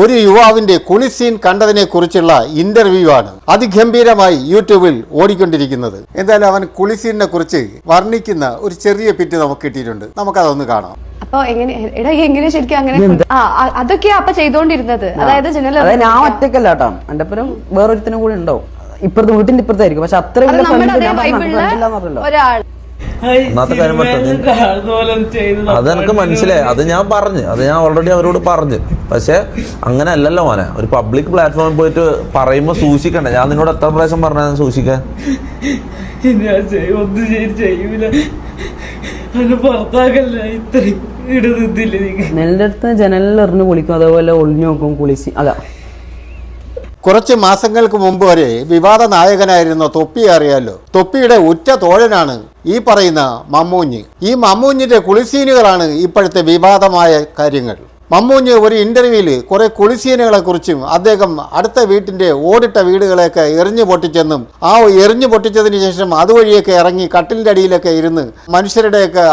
ഒരു യുവാവിന്റെ കുളി സീൻ കണ്ടതിനെ കുറിച്ചുള്ള ഇന്റർവ്യൂ ആണ് അതിഗംഭീരമായി യൂട്യൂബിൽ ഓടിക്കൊണ്ടിരിക്കുന്നത്. എന്തായാലും അവൻ കുളി സീനിനെ കുറിച്ച് വർണിക്കുന്ന ഒരു ചെറിയ പിറ്റ് നമുക്ക് കിട്ടിയിട്ടുണ്ട്. നമുക്ക് അതൊന്ന് കാണാം. അപ്പൊ എങ്ങനെ എടാ എങ്ങനെ ശരിക്കും അങ്ങനെ? ആ അതൊക്കെ അതൊക്കെയാ അപ്പൊ ചെയ്തോണ്ടിരുന്നത്. അതായത് ജനല ഞാൻ ഒറ്റക്കല്ല കേട്ടോ. എന്റെ ഒപ്പം വേറൊരുത്തിനും കൂടി ഉണ്ടോ ഇപ്പുറത്ത് വീട്ടിന്റെ ഇപ്പുറത്തായിരിക്കും. പക്ഷെ അത്ര ഒരാൾ. ഒന്നാമത്തെ കാര്യം പറ്റും നീ- അത് എനിക്ക് മനസ്സിലായി. അത് ഞാൻ പറഞ്ഞു. അത് ഞാൻ ഓൾറെഡി അവരോട് പറഞ്ഞു. പക്ഷെ അങ്ങനെ അല്ലല്ലോ മോനെ. ഒരു പബ്ലിക് പ്ലാറ്റ്ഫോമിൽ പോയിട്ട് പറയുമ്പോൾ സൂക്ഷിക്കണ്ട. ഞാൻ നിന്നോട് എത്ര പ്രാവശ്യം പറഞ്ഞാൽ സൂക്ഷിക്കാൻ? പുറത്താക്കല്ല. ജനലിൽ എറിഞ്ഞ് കുളിക്കും. അതേപോലെ ഒളിഞ്ഞു നോക്കും കുളിച്ച്. അതാ. കുറച്ച് മാസങ്ങൾക്ക് മുമ്പ് വരെ വിവാദ നായകനായിരുന്ന തൊപ്പി അറിയാലോ? തൊപ്പിയുടെ ഉറ്റ തോഴനാണ് ഈ പറയുന്ന മമ്മൂഞ്ഞ്. ഈ മമ്മൂഞ്ഞിന്റെ കുളിസീനുകളാണ് ഇപ്പോഴത്തെ വിവാദമായ കാര്യങ്ങൾ. മമ്മൂഞ്ഞ് ഒരു ഇന്റർവ്യൂവിൽ കുറേ കുളിസീനുകളെക്കുറിച്ചും അദ്ദേഹം അടുത്ത വീട്ടിന്റെ ഓടിട്ട വീടുകളെയൊക്കെ എറിഞ്ഞു പൊട്ടിച്ചെന്നും ആ എറിഞ്ഞു പൊട്ടിച്ചതിന് ശേഷം അതുവഴിയൊക്കെ ഇറങ്ങി കട്ടിലിന്റെ അടിയിലൊക്കെ ഇരുന്ന് മനുഷ്യരുടെയൊക്കെ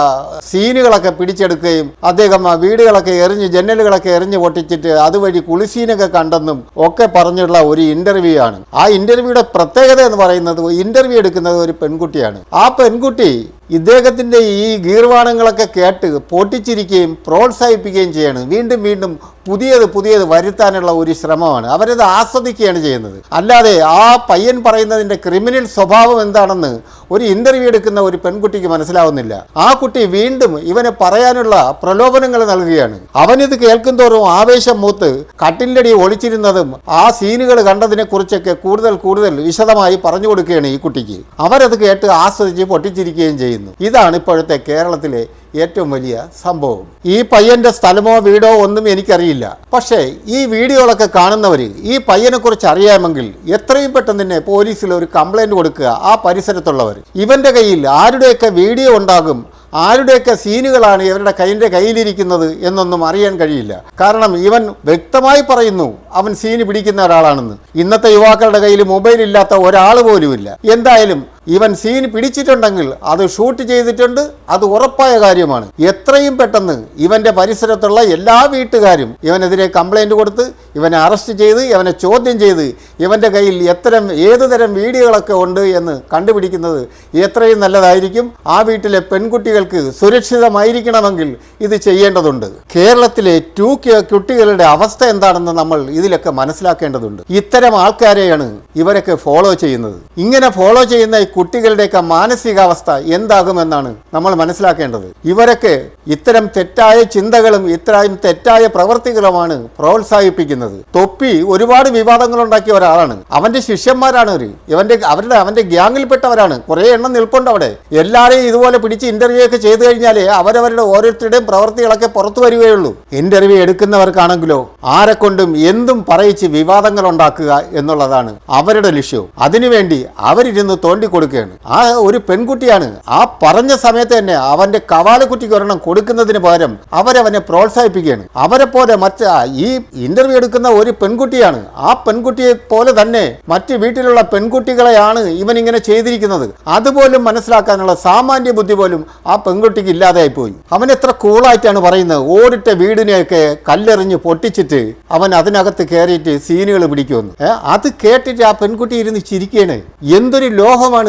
സീനുകളൊക്കെ പിടിച്ചെടുക്കുകയും അദ്ദേഹം വീടുകളൊക്കെ എറിഞ്ഞ് ജനലുകളൊക്കെ എറിഞ്ഞു പൊട്ടിച്ചിട്ട് അതുവഴി കുളിസീനൊക്കെ കണ്ടെന്നും ഒക്കെ പറഞ്ഞുള്ള ഒരു ഇന്റർവ്യൂ ആണ്. ആ ഇന്റർവ്യൂയുടെ പ്രത്യേകത എന്ന് പറയുന്നത് ഇന്റർവ്യൂ എടുക്കുന്നത് ഒരു പെൺകുട്ടിയാണ്. ആ പെൺകുട്ടി ഇദ്ദേഹത്തിന്റെ ഈ ഗീർവാണങ്ങളൊക്കെ കേട്ട് പൊട്ടിച്ചിരിക്കുകയും പ്രോത്സാഹിപ്പിക്കുകയും ചെയ്യാണ്. വീണ്ടും വീണ്ടും പുതിയത് പുതിയത് വരുത്താനുള്ള ഒരു ശ്രമമാണ്. അവരത് ആസ്വദിക്കുകയാണ് ചെയ്യുന്നത്. അല്ലാതെ ആ പയ്യൻ പറയുന്നതിന്റെ ക്രിമിനൽ സ്വഭാവം എന്താണെന്ന് ഒരു ഇന്റർവ്യൂ എടുക്കുന്ന ഒരു പെൺകുട്ടിക്ക് മനസ്സിലാവുന്നില്ല. ആ കുട്ടി വീണ്ടും ഇവനെ പറയാനുള്ള പ്രലോഭനങ്ങൾ നൽകുകയാണ്. അവനിത് കേൾക്കും തോറും ആവേശം മൂത്ത് കട്ടിന്റെ അടി ഒളിച്ചിരുന്നതും ആ സീനുകൾ കണ്ടതിനെ കുറിച്ചൊക്കെ കൂടുതൽ കൂടുതൽ വിശദമായി പറഞ്ഞു കൊടുക്കുകയാണ് ഈ കുട്ടിക്ക്. അവരത് കേട്ട് ആസ്വദിച്ച് പൊട്ടിച്ചിരിക്കുകയും ചെയ്യുന്നു. ഇതാണ് ഇപ്പോഴത്തെ കേരളത്തിലെ ഏറ്റവും വലിയ സംഭവം. ഈ പയ്യന്റെ സ്ഥലമോ വീടോ ഒന്നും എനിക്കറിയില്ല. പക്ഷേ ഈ വീഡിയോകളൊക്കെ കാണുന്നവർ ഈ പയ്യനെ കുറിച്ച് അറിയാമെങ്കിൽ എത്രയും പെട്ടെന്ന് തന്നെ പോലീസിൽ ഒരു കംപ്ലൈന്റ് കൊടുക്കുക ആ പരിസരത്തുള്ളവർ ഇവന്റെ കയ്യിൽ ആരുടെയൊക്കെ വീഡിയോ ഉണ്ടാകും ആരുടെയൊക്കെ സീനുകളാണ് ഇവരുടെ കൈന്റെ കയ്യിലിരിക്കുന്നത് എന്നൊന്നും അറിയാൻ കഴിയില്ല. കാരണം ഇവൻ വ്യക്തമായി പറയുന്നു അവൻ സീന് പിടിക്കുന്ന ഒരാളാണെന്ന്. ഇന്നത്തെ യുവാക്കളുടെ കയ്യിൽ മൊബൈൽ ഇല്ലാത്ത ഒരാൾ പോലുമില്ല. എന്തായാലും ഇവൻ സീൻ പിടിച്ചിട്ടുണ്ടെങ്കിൽ അത് ഷൂട്ട് ചെയ്തിട്ടുണ്ട് അത് ഉറപ്പായ കാര്യമാണ്. എത്രയും പെട്ടെന്ന് ഇവന്റെ പരിസരത്തുള്ള എല്ലാ വീട്ടുകാരും ഇവനെതിരെ കംപ്ലൈന്റ് കൊടുത്ത് ഇവനെ അറസ്റ്റ് ചെയ്ത് ഇവനെ ചോദ്യം ചെയ്ത് ഇവന്റെ കയ്യിൽ എത്തരം ഏത് തരം വീഡിയോകളൊക്കെ ഉണ്ട് എന്ന് കണ്ടുപിടിക്കുന്നത് എത്രയും നല്ലതായിരിക്കും. ആ വീട്ടിലെ പെൺകുട്ടികൾക്ക് സുരക്ഷിതമായിരിക്കണമെങ്കിൽ ഇത് ചെയ്യേണ്ടതുണ്ട്. കേരളത്തിലെ ടു കുട്ടികളുടെ അവസ്ഥ എന്താണെന്ന് നമ്മൾ ഇതിലൊക്കെ മനസ്സിലാക്കേണ്ടതുണ്ട്. ഇത്തരം ആൾക്കാരെയാണ് ഇവരൊക്കെ ഫോളോ ചെയ്യുന്നത്. ഇങ്ങനെ ഫോളോ ചെയ്യുന്ന കുട്ടികളുടെയൊക്കെ മാനസികാവസ്ഥ എന്താകുമെന്നാണ് നമ്മൾ മനസ്സിലാക്കേണ്ടത്. ഇവരൊക്കെ ഇത്തരം തെറ്റായ ചിന്തകളും ഇത്തരം തെറ്റായ പ്രവൃത്തികളുമാണ് പ്രോത്സാഹിപ്പിക്കുന്നത്. തൊപ്പി ഒരുപാട് വിവാദങ്ങൾ ഉണ്ടാക്കിയ ഒരാളാണ്. അവന്റെ ശിഷ്യന്മാരാണ് അവർ ഇവന്റെ അവരുടെ അവന്റെ ഗ്യാങ്ങിൽപ്പെട്ടവരാണ്. കുറെ എണ്ണം നിൽപ്പുണ്ട് അവിടെ. എല്ലാവരെയും ഇതുപോലെ പിടിച്ച് ഇന്റർവ്യൂ ഒക്കെ ചെയ്തു കഴിഞ്ഞാലേ അവരവരുടെ ഓരോരുത്തരുടെയും പ്രവൃത്തികളൊക്കെ പുറത്തു വരികയുള്ളൂ. ഇന്റർവ്യൂ എടുക്കുന്നവർക്കാണെങ്കിലോ ആരെ കൊണ്ടും എന്തും പറയിച്ച് വിവാദങ്ങൾ ഉണ്ടാക്കുക എന്നുള്ളതാണ് അവരുടെ ലക്ഷ്യവും അതിനുവേണ്ടി അവരിരുന്ന് തോണ്ടി കൊടുക്കുകയാണ്. ആ ഒരു പെൺകുട്ടിയാണ് ആ പറഞ്ഞ സമയത്ത് തന്നെ അവന്റെ കവാലക്കുട്ടിക്ക് ഒരെണ്ണം കൊടുക്കുന്നതിന് പകരം അവരവനെ പ്രോത്സാഹിപ്പിക്കുകയാണ്. അവരെ പോലെ മറ്റ് ഈ ഇന്റർവ്യൂ എടുക്കുന്ന ഒരു പെൺകുട്ടിയാണ്. ആ പെൺകുട്ടിയെ പോലെ തന്നെ മറ്റ് വീട്ടിലുള്ള പെൺകുട്ടികളെയാണ് ഇവൻ ഇങ്ങനെ ചെയ്തിരിക്കുന്നത്. അതുപോലും മനസ്സിലാക്കാനുള്ള സാമാന്യ ബുദ്ധി പോലും ആ പെൺകുട്ടിക്ക് ഇല്ലാതെയായി പോയി അവൻ എത്ര കൂളായിട്ടാണ് പറയുന്നത്. ഓടിട്ട വീടിനെയൊക്കെ കല്ലെറിഞ്ഞ് പൊട്ടിച്ചിട്ട് അവൻ അതിനകത്ത് കയറിയിട്ട് സീനുകൾ പിടിക്കുമെന്ന്. അത് കേട്ടിട്ട് ആ പെൺകുട്ടി ഇരുന്ന് ചിരിക്കുകയാണ്. എന്തൊരു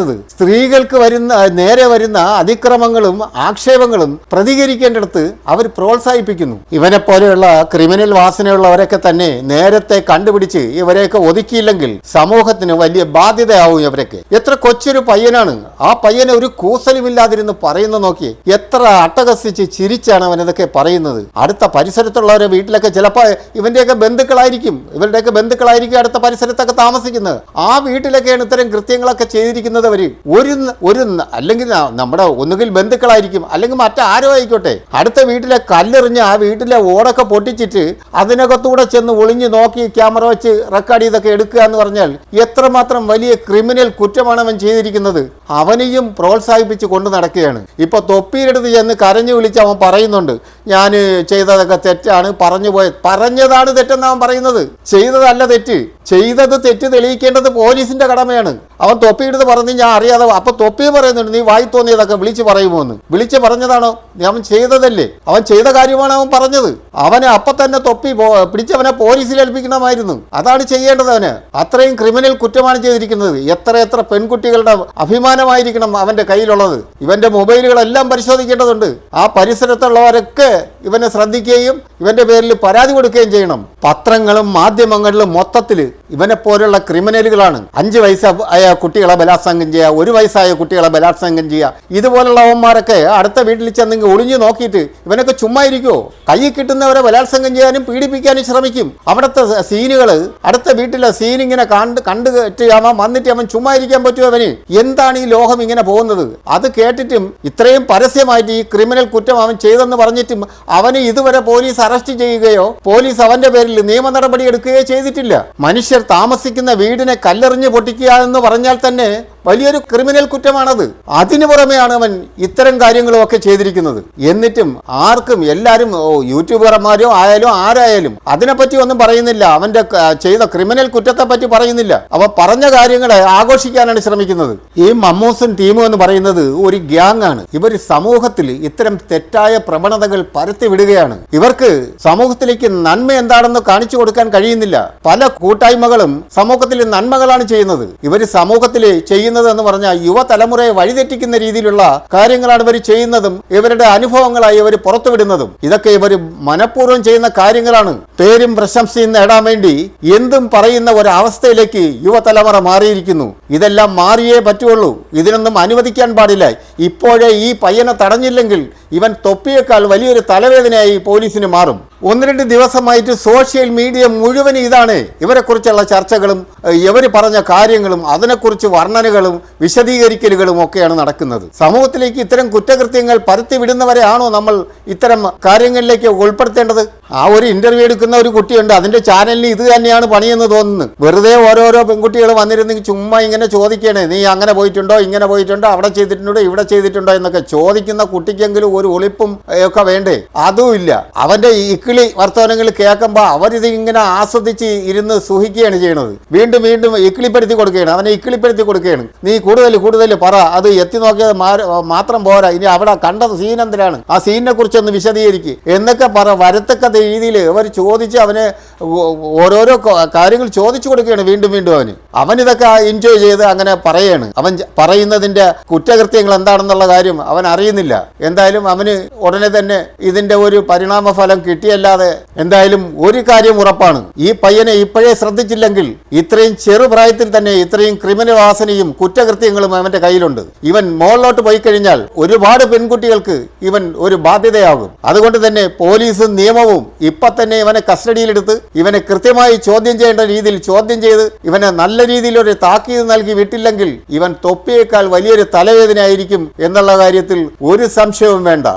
ലോഹമാണിത് സ്ത്രീകൾക്ക് വരുന്ന നേരെ വരുന്ന അതിക്രമങ്ങളും ആക്ഷേപങ്ങളും പ്രതികരിക്കേണ്ടിടത്ത് അവർ പ്രോത്സാഹിപ്പിക്കുന്നു. ഇവനെ പോലെയുള്ള ക്രിമിനൽ വാസനയുള്ളവരൊക്കെ തന്നെ നേരത്തെ കണ്ടുപിടിച്ച് ഇവരെയൊക്കെ ഒതുക്കിയില്ലെങ്കിൽ സമൂഹത്തിന് വലിയ ബാധ്യതയാവും ഇവരൊക്കെ. എത്ര കൊച്ചൊരു പയ്യനാണ്. ആ പയ്യനെ ഒരു കൂസലുമില്ലാതിരുന്ന് പറയുന്ന നോക്കി എത്ര അട്ടഹസിച്ച് ചിരിച്ചാണ് അവൻ ഇതൊക്കെ പറയുന്നത്. അടുത്ത പരിസരത്തുള്ളവരെ വീട്ടിലൊക്കെ ചിലപ്പോൾ ഇവന്റെയൊക്കെ ബന്ധുക്കളായിരിക്കും. ഇവരുടെയൊക്കെ ബന്ധുക്കളായിരിക്കും അടുത്ത പരിസരത്തൊക്കെ താമസിക്കുന്നത്. ആ വീട്ടിലൊക്കെയാണ് ഇത്തരം കൃത്യങ്ങളൊക്കെ ചെയ്തിരിക്കുന്നത് അവർ ഒരു ഒരു അല്ലെങ്കിൽ നമ്മുടെ ഒന്നുകിൽ ബന്ധുക്കളായിരിക്കും അല്ലെങ്കിൽ മറ്റാരോ ആയിക്കോട്ടെ. അടുത്ത വീട്ടിലെ കല്ലെറിഞ്ഞ് ആ വീട്ടിലെ ഓടൊക്കെ പൊട്ടിച്ചിട്ട് അതിനകത്തൂടെ ചെന്ന് ഒളിഞ്ഞു നോക്കി ക്യാമറ വെച്ച് റെക്കോർഡ് ചെയ്തൊക്കെ എടുക്കുക എന്ന് പറഞ്ഞാൽ എത്രമാത്രം വലിയ ക്രിമിനൽ കുറ്റമാണ് അവൻ ചെയ്തിരിക്കുന്നത്. അവനെയും പ്രോത്സാഹിപ്പിച്ച് കൊണ്ടു നടക്കുകയാണ്. ഇപ്പൊ തൊപ്പിയിലെടുത്ത് ചെന്ന് കരഞ്ഞു വിളിച്ച് അവൻ പറയുന്നുണ്ട് ഞാൻ ചെയ്തതൊക്കെ തെറ്റാണ് പറഞ്ഞു പോയത് പറഞ്ഞതാണ് തെറ്റെന്ന് അവൻ പറയുന്നത്. ചെയ്തതല്ല തെറ്റ്. ചെയ്തത് തെറ്റ് തെളിയിക്കേണ്ടത് പോലീസിന്റെ കടമയാണ്. അവൻ തൊപ്പിയെടുത്ത് പറഞ്ഞ് ഞാൻ അറിയാതെ അപ്പൊ തൊപ്പി പറയുന്നുണ്ട് നീ വായി തോന്നിയതൊക്കെ വിളിച്ച് പറയുമോ എന്ന് വിളിച്ച് പറഞ്ഞതാണോ. അവൻ ചെയ്തതല്ലേ? അവൻ ചെയ്ത കാര്യമാണ് അവൻ പറഞ്ഞത്. അവനെ അപ്പൊ തന്നെ തൊപ്പി പിടിച്ചവനെ പോലീസിൽ ഏൽപ്പിക്കണമായിരുന്നു. അതാണ് ചെയ്യേണ്ടത് അവന്. അത്രയും ക്രിമിനൽ കുറ്റമാണ് ചെയ്തിരിക്കുന്നത്. എത്ര എത്ര പെൺകുട്ടികളുടെ അഭിമാനമായിരിക്കണം അവന്റെ കയ്യിലുള്ളത്. ഇവന്റെ മൊബൈലുകളെല്ലാം പരിശോധിക്കേണ്ടതുണ്ട്. ആ പരിസരത്തുള്ളവരൊക്കെ ഇവനെ ശ്രദ്ധിക്കുകയും ഇവന്റെ പേരിൽ പരാതി കൊടുക്കുകയും ചെയ്യണം. പത്രങ്ങളും മാധ്യമങ്ങളിലും മൊത്തത്തിൽ ഇവനെ പോലുള്ള ക്രിമിനലുകളാണ്. അഞ്ച് വയസ്സ് ആയ കുട്ടികളെ ബലാത്സംഗം ചെയ്യുക ഒരു വയസ്സായ കുട്ടികളെ ബലാത്സംഗം ചെയ്യുക. ഇതുപോലുള്ളവന്മാരൊക്കെ അടുത്ത വീട്ടിൽ ചെന്നെങ്കിൽ ഒളിഞ്ഞു നോക്കിയിട്ട് ഇവനൊക്കെ ചുമ്മാ ഇരിക്കുമോ കൈ കിട്ടുന്നവരെ ബലാത്സംഗം ചെയ്യാനും പീഡിപ്പിക്കാനും ശ്രമിക്കും. അവിടുത്തെ സീനുകൾ അടുത്ത വീട്ടിലെ സീൻ ഇങ്ങനെ കണ്ട് കണ്ടു അവൻ വന്നിട്ട് അവൻ ചുമ്മാ ഇരിക്കാൻ പറ്റുമോ അവന്? എന്താണ് ഈ ലോകം ഇങ്ങനെ പോകുന്നത്? അത് കേട്ടിട്ടും ഇത്രയും പരസ്യമായിട്ട് ഈ ക്രിമിനൽ കുറ്റം അവൻ ചെയ്തെന്ന് പറഞ്ഞിട്ടും അവന് ഇതുവരെ പോലീസ് അറസ്റ്റ് ചെയ്യുകയോ പോലീസ് അവന്റെ പേരിൽ നിയമ നടപടി എടുക്കുകയോ ചെയ്തിട്ടില്ല. മനുഷ്യർ താമസിക്കുന്ന വീടിനെ കല്ലെറിഞ്ഞ് പൊട്ടിക്കുക എന്ന് പറഞ്ഞാൽ തന്നെ വലിയൊരു ക്രിമിനൽ കുറ്റമാണത്. അതിനു പുറമെയാണ് അവൻ ഇത്തരം കാര്യങ്ങളും ഒക്കെ ചെയ്തിരിക്കുന്നത്. എന്നിട്ടും ആർക്കും എല്ലാവരും യൂട്യൂബർമാരോ ആയാലും ആരായാലും അതിനെപ്പറ്റി ഒന്നും പറയുന്നില്ല. അവന്റെ ചെയ്ത ക്രിമിനൽ കുറ്റത്തെ പറ്റി പറയുന്നില്ല. അവ പറഞ്ഞ കാര്യങ്ങളെ ആഘോഷിക്കാനാണ് ശ്രമിക്കുന്നത്. ഈ മമ്മൂസും ടീമും എന്ന് പറയുന്നത് ഒരു ഗ്യാങ് ആണ് ഇവർ സമൂഹത്തിൽ ഇത്തരം തെറ്റായ പ്രവണതകൾ പരത്തി വിടുകയാണ്. ഇവർക്ക് സമൂഹത്തിലേക്ക് നന്മ എന്താണെന്ന് കാണിച്ചു കൊടുക്കാൻ കഴിയുന്നില്ല. പല കൂട്ടായ്മകളും സമൂഹത്തിലെ നന്മകളാണ് ചെയ്യുന്നത്. ഇവർ സമൂഹത്തിൽ ചെയ്യുന്നത് എന്ന് പറഞ്ഞാൽ യുവതലമുറയെ വഴിതെറ്റിക്കുന്ന രീതിയിലുള്ള കാര്യങ്ങളാണ് ഇവർ ചെയ്യുന്നതും ഇവരുടെ അനുഭവങ്ങളായി ഇവർ പുറത്തുവിടുന്നതും. ഇതൊക്കെ ഇവർ മനഃപൂർവം ചെയ്യുന്ന കാര്യങ്ങളാണ്. പേരും പ്രശംസയും നേടാൻ വേണ്ടി എന്തും പറയുന്ന ഒരു അവസ്ഥയിലേക്ക് യുവതലമുറ മാറിയിരിക്കുന്നു. ഇതെല്ലാം മാറിയേ പറ്റുള്ളൂ. ഇതിനൊന്നും അനുവദിക്കാൻ പാടില്ല. ഇപ്പോഴേ ഈ പയ്യനെ തടഞ്ഞില്ലെങ്കിൽ ഇവൻ തൊപ്പിയേക്കാൾ വലിയൊരു തലവേദനയായി പോലീസിന് മാറും. ഒന്ന് രണ്ട് ദിവസമായിട്ട് സോഷ്യൽ മീഡിയ മുഴുവൻ ഇതാണ്. ഇവരെക്കുറിച്ചുള്ള ചർച്ചകളും ഇവർ പറഞ്ഞ കാര്യങ്ങളും അതിനെക്കുറിച്ച് വർണനകളും വിശദീകരിക്കലുകളും ഒക്കെയാണ് നടക്കുന്നത്. സമൂഹത്തിലേക്ക് ഇത്തരം കുറ്റകൃത്യങ്ങൾ പരത്തി വിടുന്നവരെയാണോ നമ്മൾ ഇത്തരം കാര്യങ്ങളിലേക്ക് ഉൾപ്പെടുത്തേണ്ടത്? ആ ഒരു ഇന്റർവ്യൂ എടുക്കുന്ന ഒരു കുട്ടിയുണ്ട്. അതിന്റെ ചാനലിന് ഇത് തന്നെയാണ് പണിയെന്ന് തോന്നുന്നു. വെറുതെ ഓരോരോ പെൺകുട്ടികൾ വന്നിരുന്നെങ്കിൽ ചുമ്മാ ഇങ്ങനെ ചോദിക്കണേ. നീ അങ്ങനെ പോയിട്ടുണ്ടോ? ഇങ്ങനെ പോയിട്ടുണ്ടോ? അവിടെ ചെയ്തിട്ടുണ്ടോ? ഇവിടെ ചെയ്തിട്ടുണ്ടോ? എന്നൊക്കെ ചോദിക്കുന്ന കുട്ടിക്കെങ്കിലും ഒളിപ്പും ഒക്കെ വേണ്ടേ? അതും ഇല്ല. അവന്റെ ഇക്കിളി വർത്തമാനങ്ങൾ കേൾക്കുമ്പോൾ അവരിത് ഇങ്ങനെ ആസ്വദിച്ച് ഇരുന്ന് സൂഹിക്കുകയാണ് ചെയ്യണത്. വീണ്ടും വീണ്ടും ഇക്കിളിപ്പെടുത്തി കൊടുക്കുകയാണ്. അവനെ ഇക്കിളിപ്പെടുത്തി കൊടുക്കുകയാണ്. നീ കൂടുതൽ കൂടുതൽ പറ. അത് എത്തി നോക്കിയത് മാത്രം പോരാ. ഇനി അവിടെ കണ്ടത് സീൻ എന്തിനാണ്? ആ സീനിനെ കുറിച്ചൊന്ന് വിശദീകരിക്കുക എന്നൊക്കെ പറ വരത്തക്ക രീതിയിൽ അവർ ചോദിച്ച് അവന് ഓരോരോ കാര്യങ്ങൾ ചോദിച്ചു കൊടുക്കുകയാണ് വീണ്ടും വീണ്ടും അവന്. അവൻ ഇതൊക്കെ എൻജോയ് ചെയ്ത് അങ്ങനെ പറയാണ്. അവൻ പറയുന്നതിന്റെ കുറ്റകൃത്യങ്ങൾ എന്താണെന്നുള്ള കാര്യം അവൻ അറിയുന്നില്ല. എന്തായാലും അവന് ഉടനെ തന്നെ ഇതിന്റെ ഒരു പരിണാമ ഫലം കിട്ടിയല്ലാതെ എന്തായാലും ഒരു കാര്യം ഉറപ്പാണ്. ഈ പയ്യനെ ഇപ്പോഴേ ശ്രദ്ധിച്ചില്ലെങ്കിൽ ഇത്രയും ചെറുപ്രായത്തിൽ തന്നെ ഇത്രയും ക്രിമിനൽ വാസനയും കുറ്റകൃത്യങ്ങളും അവന്റെ കയ്യിലുണ്ട്. ഇവൻ മുകളിലോട്ട് പോയി കഴിഞ്ഞാൽ ഒരുപാട് പെൺകുട്ടികൾക്ക് ഇവൻ ഒരു ബാധ്യതയാകും. അതുകൊണ്ട് തന്നെ പോലീസും നിയമവും ഇപ്പൊ തന്നെ ഇവനെ കസ്റ്റഡിയിലെടുത്ത് ഇവനെ കൃത്യമായി ചോദ്യം ചെയ്യേണ്ട രീതിയിൽ ചോദ്യം ചെയ്ത് ഇവനെ നല്ല രീതിയിൽ ഒരു താക്കീത് നൽകി വിട്ടില്ലെങ്കിൽ ഇവൻ തൊപ്പിയേക്കാൾ വലിയൊരു തലവേദനയായിരിക്കും എന്നുള്ള കാര്യത്തിൽ ഒരു സംശയവും വേണ്ട.